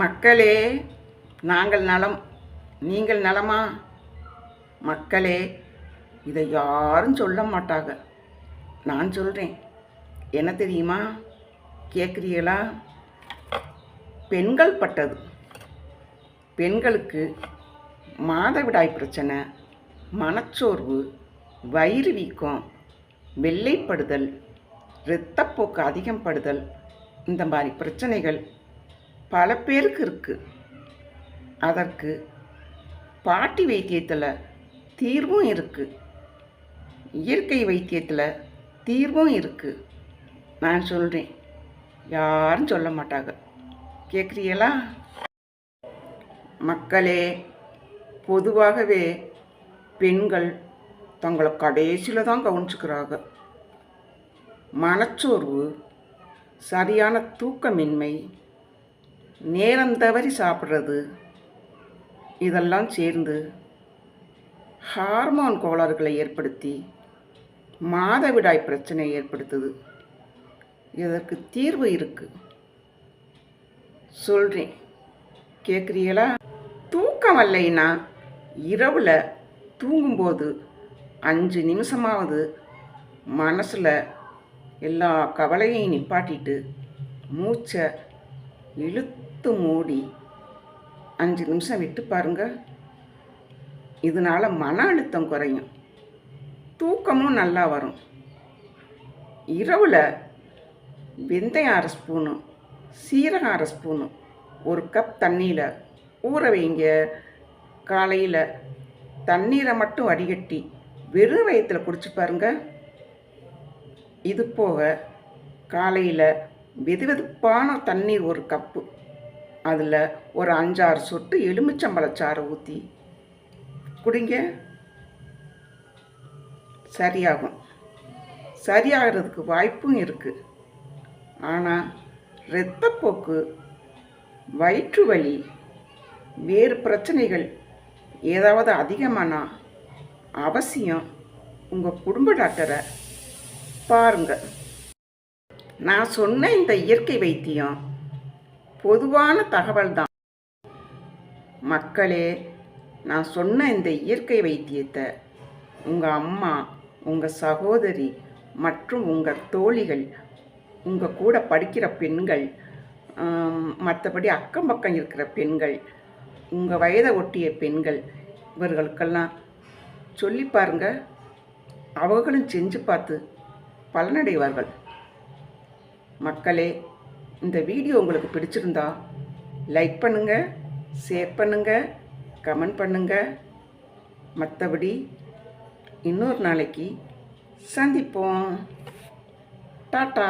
மக்களே நாங்கள் நலம் நீங்கள் நலமா? மக்களே இதை யாரும் சொல்ல மாட்டாங்க. நான் சொல்கிறேன் என்ன தெரியுமா? கேட்குறீங்களா பெண்கள் பட்டது. பெண்களுக்கு மாதவிடாய் பிரச்சனை மனச்சோர்வு வயிறு வீக்கம் வெள்ளைப்படுதல் இரத்தப்போக்கு அதிகம் படுதல் இந்த மாதிரி பிரச்சனைகள் பல பேருக்கு இருக்குது அதற்கு பாட்டி வைத்தியத்தில் தீர்வும் இருக்குது இயற்கை வைத்தியத்தில் தீர்வும் இருக்குது நான் சொல்கிறேன் யாரும் சொல்ல மாட்டாங்க. கேட்குறீங்களா மக்களே பொதுவாகவே பெண்கள் தங்களை கடைசியில் தான் கவனிச்சுக்கிறாங்க. மனச்சோர்வு சரியான தூக்கமின்மை நேரம் தவறி சாப்பிட்றது. இதெல்லாம் சேர்ந்து ஹார்மோன் கோளாறுகளை ஏற்படுத்தி மாதவிடாய் பிரச்சனை ஏற்படுத்துது. இதற்கு தீர்வு இருக்குது சொல்கிறேன் கேட்குறீங்களா தூக்கம் வரலைன்னா இரவில் தூங்கும்போது அஞ்சு நிமிஷமாவது மனசில் எல்லா கவலையையும் நிப்பாட்டிட்டு மூச்சை இழுத்து மூடி அஞ்சு நிமிஷம் விட்டு பாருங்க. இதனால் மன அழுத்தம் குறையும். தூக்கமும் நல்லா வரும். இரவில் வெந்தயம் அரை ஸ்பூனும் சீரகம் அரை ஸ்பூனும் ஒரு கப் தண்ணியில் ஊற வைங்க. காலையில் தண்ணீரை மட்டும் வடிகட்டி வெறும் வயத்தில் குடிச்சு பாருங்க. இது போக காலையில் வெதுவெதுப்பான தண்ணீர் ஒரு கப்பு அதில் ஒரு அஞ்சாறு சொட்டு எலுமிச்சம்பழச்சாறை ஊற்றி குடிங்க. சரியாகும். சரியாகிறதுக்கு வாய்ப்பும் இருக்குது ஆனால் இரத்தப்போக்கு வயிற்று வலி வேறு பிரச்சனைகள் ஏதாவது அதிகமானா அவசியம் உங்கள் குடும்ப டாக்டரை பாருங்கள் நான் சொன்ன இந்த இயற்கை வைத்தியம் பொதுவான தகவல் தான் மக்களே நான் சொன்ன இந்த இயற்கை வைத்தியத்தை உங்கள் அம்மா உங்கள் சகோதரி மற்றும் உங்கள் தோழிகள் உங்கள் கூட படிக்கிற பெண்கள் மற்றபடி அக்கம் பக்கம் இருக்கிற பெண்கள் உங்கள் வயதை ஒட்டிய பெண்கள் இவர்களுக்கெல்லாம் சொல்லி பாருங்க. அவர்களும் செஞ்சு பார்த்து பலனடைவார்கள். மக்களே இந்த வீடியோ உங்களுக்கு பிடிச்சிருந்தா லைக் பண்ணுங்கள் ஷேர் பண்ணுங்கள் கமெண்ட் பண்ணுங்கள் மற்றபடி இன்னொரு நாளைக்கு சந்திப்போம். டாட்டா.